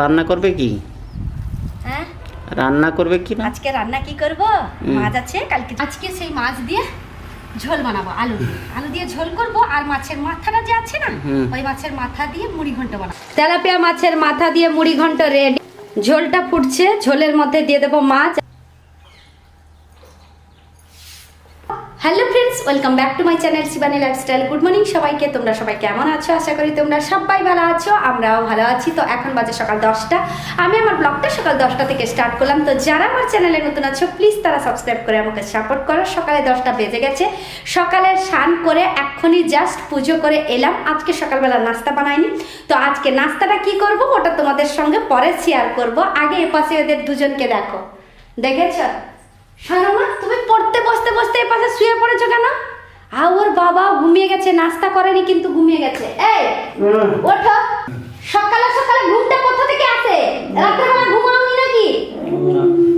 রান্না করবে কি? হ্যাঁ? রান্না করবে কি না? আজকে রান্না কি করব? মাছ আছে কালকে আজকে সেই মাছ দিয়ে ঝোল বানাবো আলু আলু দিয়ে ঝোল করব আর মাছের মাথাটা যে আছে না ওই মাছের মাথা দিয়ে মুড়ি ঘন্ট বানাবো। তেলাপিয়া মাছের মাথা দিয়ে মুড়ি ঘন্ট রেডি। ঝোলটা ফুটছে ঝোলের মধ্যে দিয়ে দেবো মাছ। Welcome back to my channel Shivani lifestyle good morning সবাইকে, তোমরা সবাই কেমন আছো? আশা করি তোমরা সবাই ভালো আছো, আমরাও ভালো আছি। তো এখন বাজে সকাল দশটা। আমি আমার ব্লগটা সকাল দশটা থেকে স্টার্ট করলাম। তো যারা আমার চ্যানেলে নতুন আছো প্লিজ তারা সাবস্ক্রাইব করে আমাকে সাপোর্ট করো। সকালে দশটা বেজে গেছে। সকালে স্নান করে এক্ষুনি জাস্ট পুজো করে এলাম। আজকে সকালবেলা নাস্তা বানাইনি। তো আজকে নাস্তাটা কি করব, ওটা তোমাদের সঙ্গে পরে শেয়ার করব। আগে এপাশে ওদের দুজনকে দেখো। দেখেছ? শোনো তুমি পড়তে বসতে বসতে এপাশে শুয়ে পড়েছো কেন? আ ওর বাবা ঘুমিয়ে গেছে নাস্তা করেনি কিন্তু ঘুমিয়ে গেছে। এই ওঠো। সকালে সকালে ঘুমটা কোথা থেকে আসে? রাত্রেবেলা ঘুমাওনি নাকি?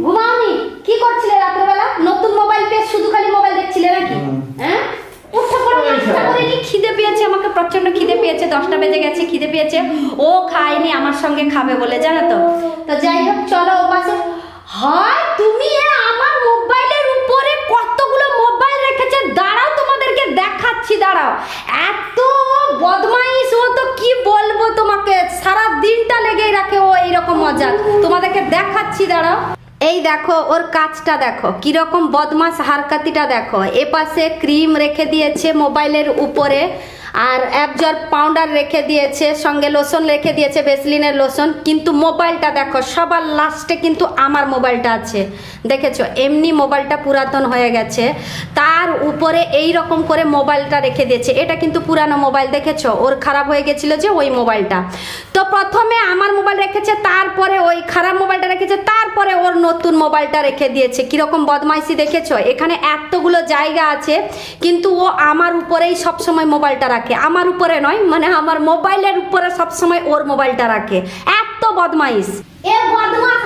ঘুমাওনি। কি করছিলে রাত্রেবেলা? নতুন মোবাইল পেয়ে শুধু খালি মোবাইল দেখছিলে নাকি? হ্যাঁ? উঠে পড়ে নাস্তা করে খিদে পেয়েছে আমাকে? প্রচণ্ড খিদে পেয়েছে দশটা বেজে গেছে খিদে পেয়েছে। ও খায়নি আমার সঙ্গে খাবে বলে জানো তো? তো যাই হোক চলো ও পাশে হয় তুমি এ আমার মোবাইলের উপরে কতগুলো মোবাইল রেখেছে দাঁড়াও তোমাদেরকে দেখাচ্ছি দাঁড়াও এত বদমাইশ ও তো কি বলব তোমাকে সারা দিনটা লেগেই রাখে ও এইরকম মজা তোমাদেরকে দেখাচ্ছি, দাঁড়াও। এই দেখো, ওর কাজটা দেখো। কীরকম বদমাস হারকাতিটা দেখো। এ পাশে ক্রিম রেখে দিয়েছে মোবাইলের উপরে, আর অ্যাবজর পাউডার রেখে দিয়েছে, সঙ্গে লোশন রেখে দিয়েছে, ভেসলিনের লোশন। কিন্তু মোবাইলটা দেখো, সবার লাস্টে কিন্তু আমার মোবাইলটা আছে। দেখেছ? এমনি মোবাইলটা পুরাতন হয়ে গেছে। তার উপরে এই রকম করে মোবাইলটা রেখে দিয়েছে। এটা কিন্তু পুরানো মোবাইল, দেখেছ? ওর খারাপ হয়ে গেছিল যে ওই মোবাইলটা। তো প্রথমে আমার মোবাইল রেখেছে তারপরে ওই খারাপ মোবাইলটা রেখেছে তারপরে ওর নতুন মোবাইলটা রেখে দিয়েছে। কীরকম বদমাইশি দেখেছ? এখানে এতগুলো জায়গা আছে কিন্তু ও আমার উপরেই সবসময় মোবাইলটা রাখে। আমার উপরে নয় মানে আমার মোবাইলের উপরে সবসময় ওর মোবাইলটা রাখে। এত বদমাইশ। এ বদমাস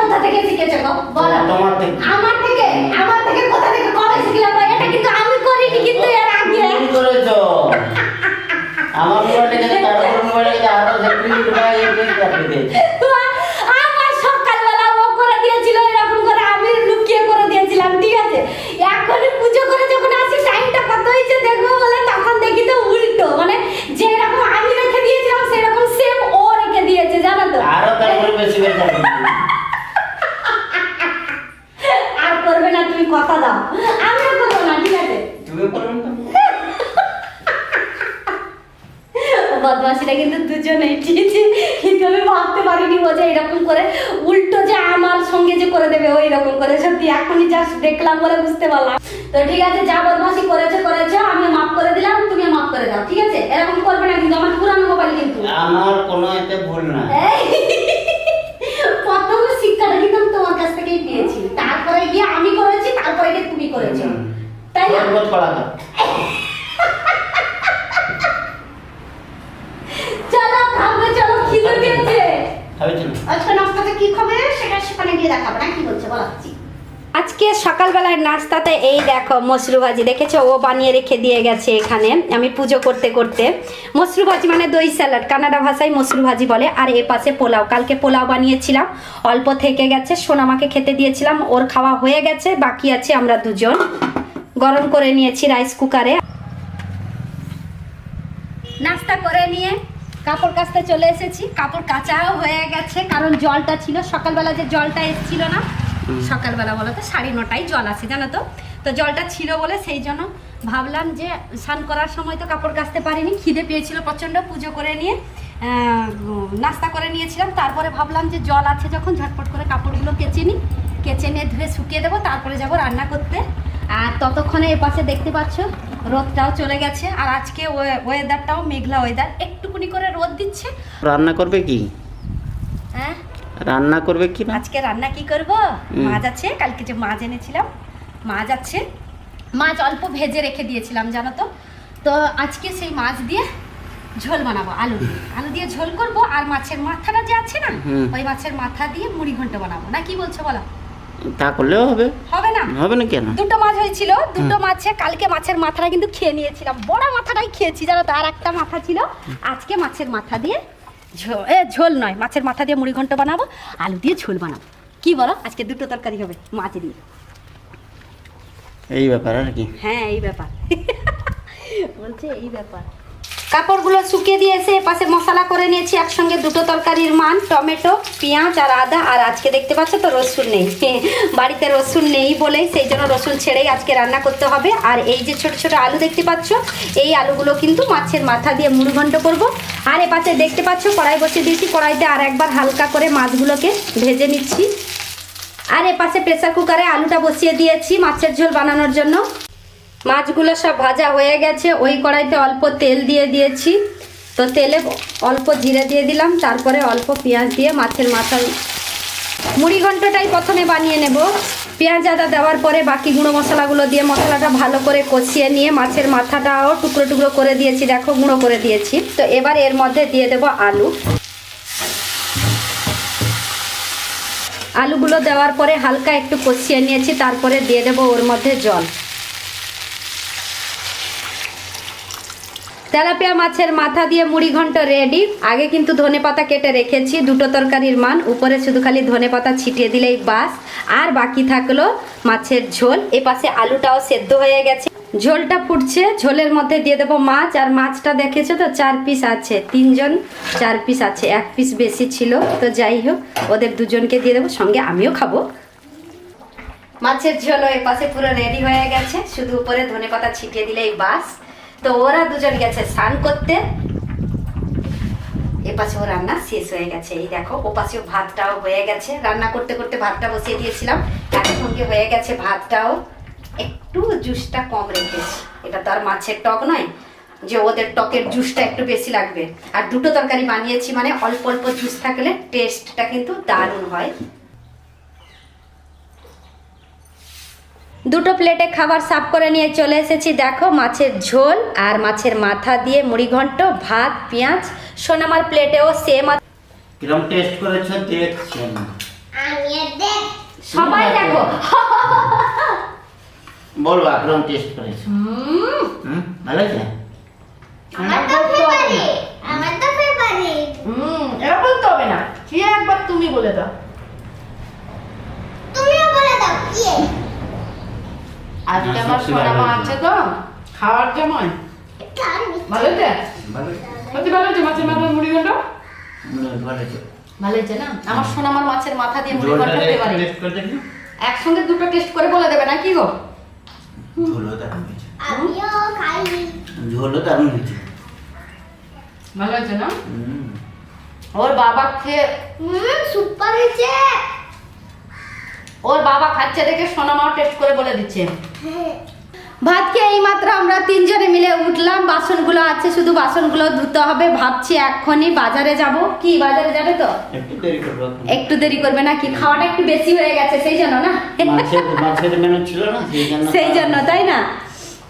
কোথা থেকে শিখেছো গো? বলো। তোমার থেকে। আমার থেকে? আমার থেকে কোথা থেকে? কবে শিখলাম গো? এটা কিন্তু আমি করিনি কিন্তু এর আগে। কি করেছ? আমার মোবাইল থেকে তার উপর মোবাইল থেকে আরও দেখবি ভাই এই চাকরি দিয়েছে আমার সকালবেলা ও করে দিয়েছিল এরকম করে আমি লুকিয়ে করে দিয়েছিলাম ঠিক আছে এখন পুজো করে যখন আসি টাইমটা কত হয়েছে দেখব বলে তখন দেখি তো উল্টো মানে যেরকম আমি রেখে দিয়েছিলাম সেরকম সেম ও রেখে দিয়েছে জানো তো আরও তার উপরে বেশি করে চাকরি দিয়েছে। আর করবে না তুমি কথা দাও আমিও করব না ঠিক আছে তুমি করবে না? বদমাসিটা কিন্তু আছে কিন্তু আমি ভাবতে পারিনি ও যে এরকম করে উল্টো যে আমার সঙ্গে যে করে দেবে ওই রকম করে। সত্যি এখনই জাস্ট দেখলাম বলে বুঝতে পারলাম। তো ঠিক আছে যা বদমাসি করেছে করেছে আমি মাফ করে দিলাম তুমি মাফ করে দাও ঠিক আছে? এরকম করবে না কিন্তু আমার পুরানো মোবাইল কিন্তু। আমার কোনো এতে ভুল না। প্রথম শিক্ষাটা কিন্তু তোমার কাছ থেকেই পেয়েছি। তারপরে গিয়ে আমি করেছি তারপরে গিয়ে তুমি করেছ। তাই না বহুত কড়া কর। চলো খাবে চলো খিদে পেয়েছে খাবি চলো। আজকে নাস্তাতে কি খাবে সেটা সেখানে গিয়ে দেখাবো না কি বলছে বলাচ্ছি আজকে সকালবেলায় নাস্তাতে এই দেখো মশরু ভাজি। দেখেছ? ও বানিয়ে রেখে দিয়ে গেছে এখানে আমি পুজো করতে করতে। মশরু ভাজি মানে দই স্যালাড। কানাডা ভাষায় মশরু ভাজি বলে। আর এ পাশে পোলাও। কালকে পোলাও বানিয়েছিলাম। অল্প থেকে গেছে। সোনামাকে খেতে দিয়েছিলাম। ওর খাওয়া হয়ে গেছে। বাকি আছে আমরা দুজন। গরম করে নিয়েছি রাইস কুকারে। নাস্তা করে নিয়ে কাপড় কাচতে চলে এসেছি। কাপড় কাচাও হয়ে গেছে কারণ জলটা ছিল। সকালবেলা যে জলটা এসেছিল না সকালবেলা বলো তো সাড়ে নটায় জল আছে জানো তো? তো জলটা ছিল বলে সেই জন্য ভাবলাম যে স্নান করার সময় তো কাপড় কাচতে পারিনি খিদে পেয়েছিল প্রচণ্ড পুজো করে নিয়ে নাস্তা করে নিয়েছিলাম। তারপরে ভাবলাম যে জল আছে যখন ঝটপট করে কাপড়গুলো কেচে নিই। কেচে নিয়ে ধুয়ে শুকিয়ে দেবো তারপরে যাব রান্না করতে। আর ততক্ষণে এ পাশে দেখতে পাচ্ছ রোদটাও চলে গেছে আর আজকে ওয়েদারটাও মেঘলা ওয়েদার একটুকুনি করে রোদ দিচ্ছে। রান্না করবে কি? হ্যাঁ? রান্না করবে কি আজকে রান্না কি করব? মাছ আছে কালকে যে মাছ এনেছিলাম মাছ আছে। মাছ অল্প ভেজে রেখে দিয়েছিলাম জানো তো? তো আজকে সেই মাছ দিয়ে ঝোল বানাবো আলু দিয়ে। আলু দিয়ে ঝোল করব আর মাছের মাথাটা যে আছে না ওই মাছের মাথা দিয়ে মুড়ি ঘন্ট বানাবো। না কি বলছো বলো? তা করলেও হবে। হবে না? হবে না কেন? দুটো মাছ হয়েছিল দুটো মাছে কালকে মাছের মাথাটা কিন্তু খেয়ে নিয়েছিলাম। বড় মাথাটাই খেয়েছি জানো তো আর একটা মাথা ছিল। আজকে মাছের মাথা দিয়ে ঝোল এ ঝোল নয় মাছের মাথা দিয়ে মুড়ি ঘন্ট বানাবো আলু দিয়ে ঝোল বানাবো। কি বলো আজকে দুটো তরকারি হবে মাছ দিয়ে। এই ব্যাপার আর কি। হ্যাঁ এই ব্যাপার। বলছে এই ব্যাপার। কাপড়গুলো শুকিয়ে দিয়েছে, এপাশে মশলা করে নিয়েছি একসঙ্গে দুটো তরকারির মান, টমেটো, পেঁয়াজ আর আদা। আর আজকে দেখতে পাচ্ছ তো রসুন নেই। বাড়িতে রসুন নেই বলেই সেই জন্য রসুন ছেড়েই আজকে রান্না করতে হবে। আর এই যে ছোট ছোট আলু দেখতে পাচ্ছ, এই আলুগুলো কিন্তু মাছের মাথা দিয়ে মুড়ি ঘন্ট করব। আর এপাশে দেখতে পাচ্ছ, কড়াই বসিয়ে দিয়েছি কড়াইতে আর একবার হালকা করে মাছগুলোকে ভেজে নিচ্ছি। আর এপাশে প্রেসার কুকারে আলুটা বসিয়ে দিয়েছি মাছের ঝোল বানানোর জন্য। মাছগুলো সব ভাজা হয়ে গেছে। ওই কড়াইতে অল্প তেল দিয়ে দিয়েছি। তো তেলে অল্প জিরে দিয়ে দিলাম, তারপরে অল্প পেঁয়াজ দিয়ে মাছের মাথা মুড়ি ঘন্টটাই প্রথমে বানিয়ে নেব। পেঁয়াজ আদা দেওয়ার পরে বাকি গুঁড়ো মশলাগুলো দিয়ে মশলাটা ভালো করে কষিয়ে নিয়ে মাছের মাথাটাও টুকরো টুকরো করে দিয়েছি। দেখো, গুঁড়ো করে দিয়েছি। তো এবার এর মধ্যে দিয়ে দেব আলু। আলুগুলো দেওয়ার পরে হালকা একটু কষিয়ে নিয়েছি, তারপরে দিয়ে দেবো ওর মধ্যে জল। তেলাপিয়া মাছের মাথা দিয়ে মুড়ি ঘন্ট রেডি আগে কিন্তু ধনে পাতা কেটে রেখেছি, দুটো তরকারির মান। উপরে শুধু খালি ধনে পাতা ছিটিয়ে দিলেই বাস। আর বাকি থাকল মাছের ঝোল। এ পাশে আলুটাও সেদ্ধ হয়ে গেছে। ঝোলটা ফুটছে, ঝোলের মধ্যে দিয়ে দেবো মাছ। আর মাছটা দেখেছ তো, চার পিস আছে। তিনজন, চার পিস আছে। এক পিস বেশি ছিল। তো যাই হোক, ওদের দুজনকে দিয়ে দেবো, সঙ্গে আমিও খাব। মাছের ঝোল এ পাশে পুরো রেডি হয়ে গেছে। শুধু উপরে ধনে পাতা ছিটিয়ে দিলেই বাস। তো ওরা দুজন গেছে স্নান করতে। এ পাশে ও রান্না শেষ হয়ে গেছে। এই দেখো ও পাশেও ভাতটাও হয়ে গেছে। রান্না করতে করতে ভাতটা বসিয়ে দিয়েছিলাম। একসঙ্গে হয়ে গেছে, ভাতটাও একটু জুসটা কম রেখেছি। এটা তো আর মাছের টক নয়, যে ওদের টকের জুসটা একটু বেশি লাগবে। আর দুটো তরকারি বানিয়েছি মানে অল্প অল্প জুস থাকলে টেস্টটা কিন্তু দারুণ হয়। দুটো প্লেটে খাবার সাফ করে নিয়ে চলে এসেছি। দেখো মাছের ঝোল আর মাছের মাথা দিয়ে মুড়ি ঘন্ট ভাত পেঁয়াজ সোনামার প্লেটেও সেম কিরম টেস্ট করেছ? দেখছেন সবাই দেখো। বলবা কিরম টেস্ট করেছ? হুম, ভালো আছে? আমার তো ফেভারিট আমার তো ফেভারিট হুম, এরা বলতে হবে না। কি একবার তুমি বলে দাও। তুমিও বলে দাও কি আজকে আমার আছে তো? খাওয়ার ভালো ভালো হয়েছে। মাছের মাথার মুড়ি ঘন্ট ভালো আছে না? আমার সোনামার মাছের মাথা দিয়ে মুড়ি ঘন্ট করে দেখি। একসঙ্গে দুটো টেস্ট করে বলে দেবে না কি গো ঝোলও দারুণ হয়েছে। আমিও খাই। ঝোলও দারুণ হয়েছে। ভালো হয়েছে না? ওর বাবা খেয়ে সুপার হয়েছে। ওর বাবা খাচ্ছে দেখে সোনামাও টেস্ট করে বলে দিচ্ছে। ভাত খেয়ে এই মাত্র আমরা তিনজনে মিলে উঠলাম বাসনগুলো আছে শুধু বাসনগুলো ধুতে হবে। ভাবছি এখনই বাজারে যাব। কি বাজারে যাবে তো? একটু দেরি করব না কি? খাওয়াটা একটু বেশি হয়ে গেছে সেই জন্য না? সেই জন্য তাই না?